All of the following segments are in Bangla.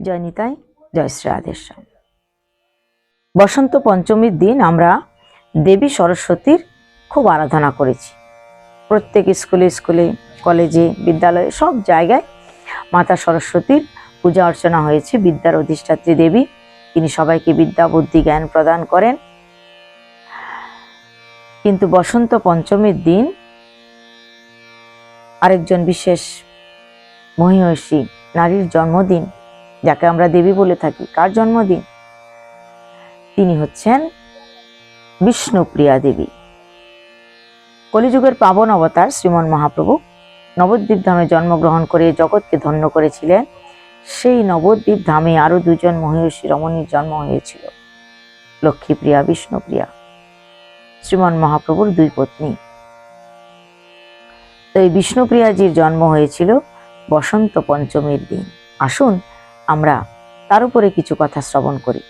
জয় নিতাই জয় শ্রী রাধেশ্যাম বসন্ত পঞ্চমীর দিন আমরা দেবী সরস্বতীর খুব আরাধনা করেছি। প্রত্যেক স্কুলে স্কুলে, কলেজে, বিদ্যালয়ে, সব জায়গায় মাতা সরস্বতীর পূজা অর্চনা হয়েছে। বিদ্যার অধিষ্ঠাত্রী দেবী, তিনি সবাইকে বিদ্যা, বুদ্ধি, জ্ঞান প্রদান করেন। কিন্তু বসন্ত পঞ্চমীর দিন আরেকজন বিশেষ মহিষী, নারীর জন্মদিন যাকে আমরা দেবী বলে থাকি, কার জন্মদিন? তিনি হচ্ছেন বিষ্ণুপ্রিয়া দেবী। কলিযুগের পাবন অবতার শ্রীমন মহাপ্রভু নবদ্বীপ ধামে জন্মগ্রহণ করে জগৎকে ধন্য করেছিলেন। সেই নবদ্বীপ ধামে আরও দুজন মহিষী রমণীর জন্ম হয়েছিল, লক্ষ্মীপ্রিয়া, বিষ্ণুপ্রিয়া, শ্রীমন মহাপ্রভুর দুই পত্নী। তো এই বিষ্ণুপ্রিয়াজির জন্ম হয়েছিল বসন্ত পঞ্চমীর দিন। আসুন আমরা তার উপরে কিছু কথা শ্রবণ করি।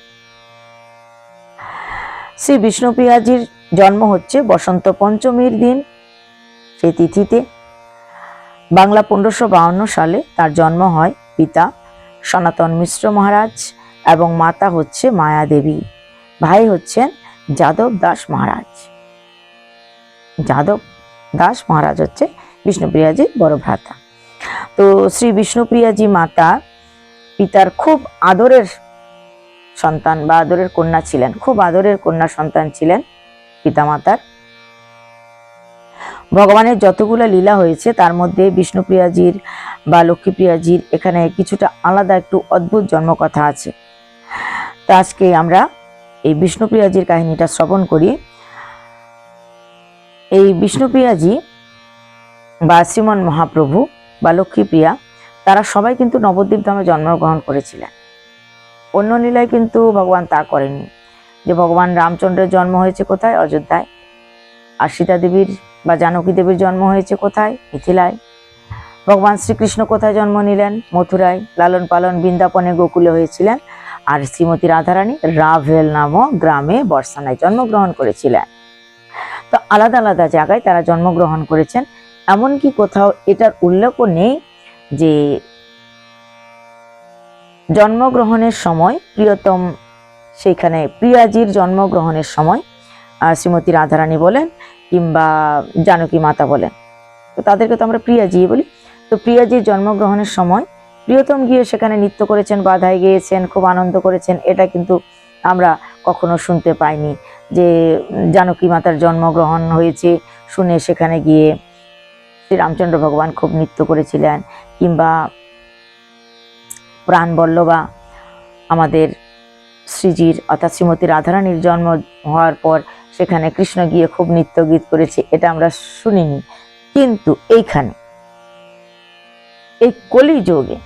শ্রী বিষ্ণুপ্রিয়াজির জন্ম হচ্ছে বসন্ত পঞ্চমীর দিন, সেই তিথিতে। বাংলা পনেরোশো বাউন্ন সালে তার জন্ম হয় পিতা সনাতন মিশ্র মহারাজ এবং মাতা হচ্ছে মায়া দেবী, ভাই হচ্ছেন যাদব দাস মহারাজ। যাদব দাস মহারাজ হচ্ছে বিষ্ণুপ্রিয়াজির বড় ভ্রাতা। তো শ্রী বিষ্ণুপ্রিয়াজি মাতা পিতার খুব আদরের সন্তান বা আদরের কন্যা ছিলেন, খুব আদরের কন্যা সন্তান ছিলেন পিতামাতার। ভগবানের যতগুলো লীলা হয়েছে, তার মধ্যে বিষ্ণুপ্রিয়াজির বা লক্ষ্মীপ্রিয়াজির এখানে কিছুটা আলাদা একটু অদ্ভুত জন্মকথা আছে। তা আজকে আমরা এই বিষ্ণুপ্রিয়াজির কাহিনীটা শ্রবণ করি। এই বিষ্ণুপ্রিয়াজি বা শ্রীমন মহাপ্রভু বা লক্ষ্মীপ্রিয়া তারা সবাই কিন্তু নবদ্বীপ ধামে জন্মগ্রহণ করেছিলেন। অন্য লীলায় কিন্তু ভগবান তা করেননি। যে ভগবান রামচন্দ্রের জন্ম হয়েছে কোথায়? অযোধ্যায়। আর সীতা দেবীর বা জানকী দেবীর জন্ম হয়েছে কোথায়? মিথিলায়। ভগবান শ্রীকৃষ্ণ কোথায় জন্ম নিলেন? মথুরায়। লালন পালন বৃন্দাবনে গোকুলে হয়েছিলেন। আর শ্রীমতী রাধারানী রাভেল নামক গ্রামে বর্ষানায় জন্মগ্রহণ করেছিলেন। তো আলাদা আলাদা জায়গায় তারা জন্মগ্রহণ করেছেন। এমনকি কোথাও এটার উল্লেখও নেই যে জন্মগ্রহণের সময় প্রিয়তম সেইখানে প্রিয়াজির জন্মগ্রহণের সময় শ্রীমতী রাধারানী বলেন কিংবা জানকী মাতা বলেন। তো তাদেরকে তো আমরা প্রিয়াজি বলি। তো প্রিয়াজির জন্মগ্রহণের সময় প্রিয়তম গিয়ে সেখানে নৃত্য করেছেন, বাধায় গিয়েছেন, খুব আনন্দ করেছেন। এটা কিন্তু আমরা কখনো শুনতে পাইনি যে জানকী মাতার জন্মগ্রহণ হয়েছে, শুনে সেখানে গিয়ে শ্রী রামচন্দ্র ভগবান খুব নৃত্য করেছিলেন, কিংবা প্রাণবল্লভা আমাদের শ্রীজির, অর্থাৎ শ্রীমতী রাধারানীর জন্ম হওয়ার পর সেখানে কৃষ্ণ গিয়ে খুব নৃত্য গীত করেছে, এটা আমরা শুনিনি। কিন্তু এইখানে, এই কলিযুগে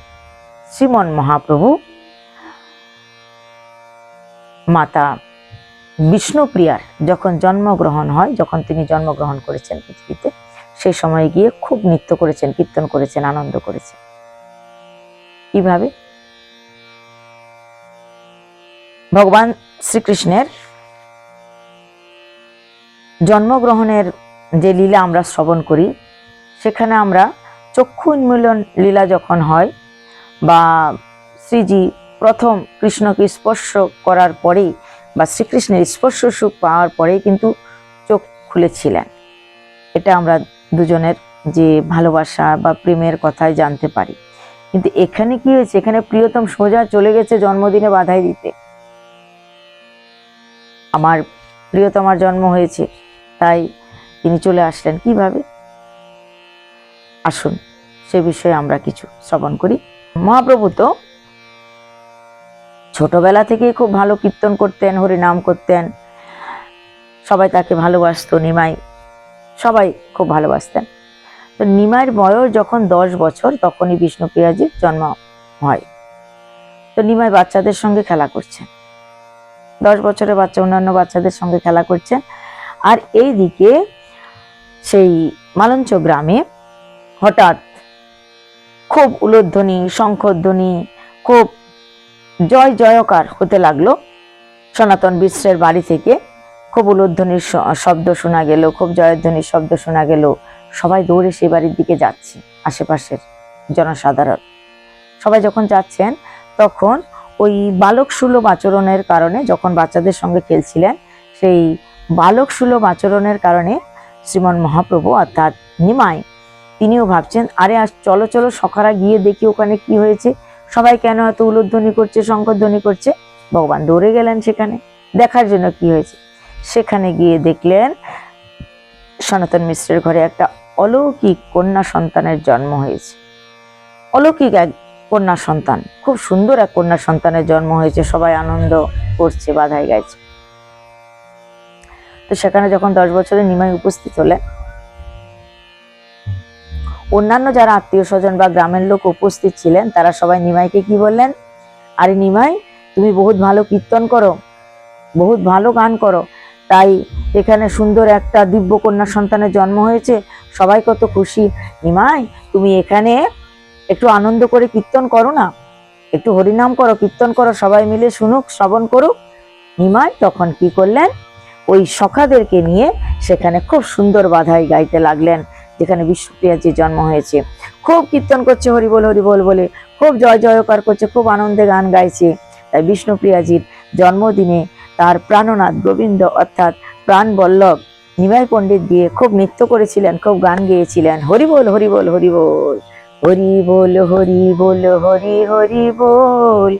শ্রীমন মহাপ্রভু, মাতা বিষ্ণুপ্রিয়ার যখন জন্মগ্রহণ হয়, যখন তিনি জন্মগ্রহণ করেছেন পৃথিবীতে সেই সময় গিয়ে খুব নৃত্য করেছেন, কীর্তন করেছেন, আনন্দ করেছেন। কীভাবে? ভগবান শ্রীকৃষ্ণের জন্মগ্রহণের যে লীলা আমরা শ্রবণ করি, সেখানে আমরা চক্ষু উন্মীলন লীলা যখন হয় বা শ্রীজি প্রথম কৃষ্ণকে স্পর্শ করার পরেই বা শ্রীকৃষ্ণের স্পর্শ সুখ পাওয়ার পরেই কিন্তু চোখ খুলেছিলেন। এটা আমরা দুজনের যে ভালোবাসা বা প্রেমের কথাই জানতে পারি। কিন্তু এখানে কি হয়েছে? এখানে প্রিয়তম সোজা চলে গেছে জন্মদিনে বাধাই দিতে। আমার প্রিয়তমার জন্ম হয়েছে, তাই তিনি চলে আসলেন। কীভাবে? আসুন, সে বিষয়ে আমরা কিছু শ্রবণ করি। মহাপ্রভু তো ছোটবেলা থেকেই খুব ভালো কীর্তন করতেন, হরিনাম করতেন। সবাই তাকে ভালোবাসতো, নিমাই সবাই খুব ভালোবাসতেন। তো নিমাইয়ের বয়স যখন দশ বছর, তখনই বিষ্ণুপ্রিয়াজির জন্ম হয়। তো নিমাই বাচ্চাদের সঙ্গে খেলা করছেন দশ বছরের বাচ্চা, অন্যান্য বাচ্চাদের সঙ্গে খেলা করছেন আর এই দিকে সেই মালঞ্চ গ্রামে হঠাৎ খুব উলোধ্বনি, শঙ্খধ্বনি, খুব জয় জয়কার হতে লাগল সনাতন বিশ্বের বাড়ি থেকে। খুব উলোধ্বনির শব্দ শোনা গেল, খুব জয়ধ্বনির শব্দ শোনা গেল। সবাই দৌড়ে সে বাড়ির দিকে যাচ্ছে, আশেপাশের জনসাধারণ। সবাই যখন যাচ্ছেন, তখন ওই বালক সুলভ আচরণের কারণে যখন বাচ্চাদের সঙ্গে খেলছিলেন, সেই বালক সুলভ আচরণের কারণে শ্রীমন মহাপ্রভু অর্থাৎ নিমাই, তিনিও ভাবছেন, আরে আজ চলো চলো, সখারা গিয়ে দেখি ওখানে কি হয়েছে। সবাই কেন এত উলুধ্বনি করছে, শঙ্করধ্বনি করছে? ভগবান দৌড়ে গেলেন সেখানে, দেখার জন্য কি হয়েছে। সেখানে গিয়ে দেখলেন সনাতন মিশ্রের ঘরে একটা অলৌকিক কন্যা সন্তানের জন্ম হয়েছে। অলৌকিক এক কন্যা সন্তান, খুব সুন্দর এক কন্যা সন্তানের জন্ম হয়েছে, সবাই আনন্দ করছে বাধাই গাইছে তো সেখানে যখন দশ বছরের নিমাই উপস্থিত হলেন, অন্যান্য যারা আত্মীয় স্বজন বা গ্রামের লোক উপস্থিত ছিলেন, তারা সবাই নিমাইকে কি বললেন? আরে নিমাই, তুমি বহুত ভালো কীর্তন করো, বহুত ভালো গান করো তাই এখানে সুন্দর একটা দিব্য কন্যা সন্তানের জন্ম হয়েছে। সবাই কত খুশি। নিমাই তুমি এখানে একটু আনন্দ করে কীর্তন করো না। একটু হরিনাম করো, কীর্তন করো, সবাই মিলে শুনুক, শ্রবণ করুক। নিমাই তখন কি করলেন? ওই সখাদেরকে নিয়ে সেখানে খুব সুন্দর বাধাই গাইতে লাগলেন, যেখানে বিষ্ণুপ্রিয়াজির জন্ম হয়েছে। খুব কীর্তন করছে, হরিবল হরিবল বলে। খুব জয়, জয়কার করছে, খুব আনন্দে গান গাইছে। তাই বিষ্ণুপ্রিয়াজির জন্মদিনে তার প্রাণনাথ গোবিন্দ অর্থাৎ প্রাণ বল্লভ নিমাই পণ্ডিত দিয়ে খুব নৃত্য করেছিলেন খুব গান গেয়েছিলেন হরিবল হরিবল হরিবল হরি বল হরি বল হরি হরি বল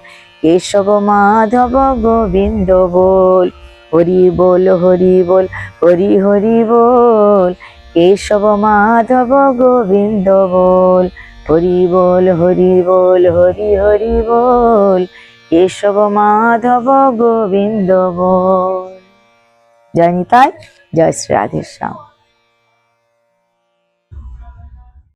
কেশব মাধব গোবিন্দ বল হরি বল হরি বল হরি হরি বল কেশব মাধব গোবিন্দ বল হরি বল হরি বল হরি হরি বল কেশব মাধব গোবিন্দ বল। জয় নিতাই জয় শ্রী রাধেশ্যাম।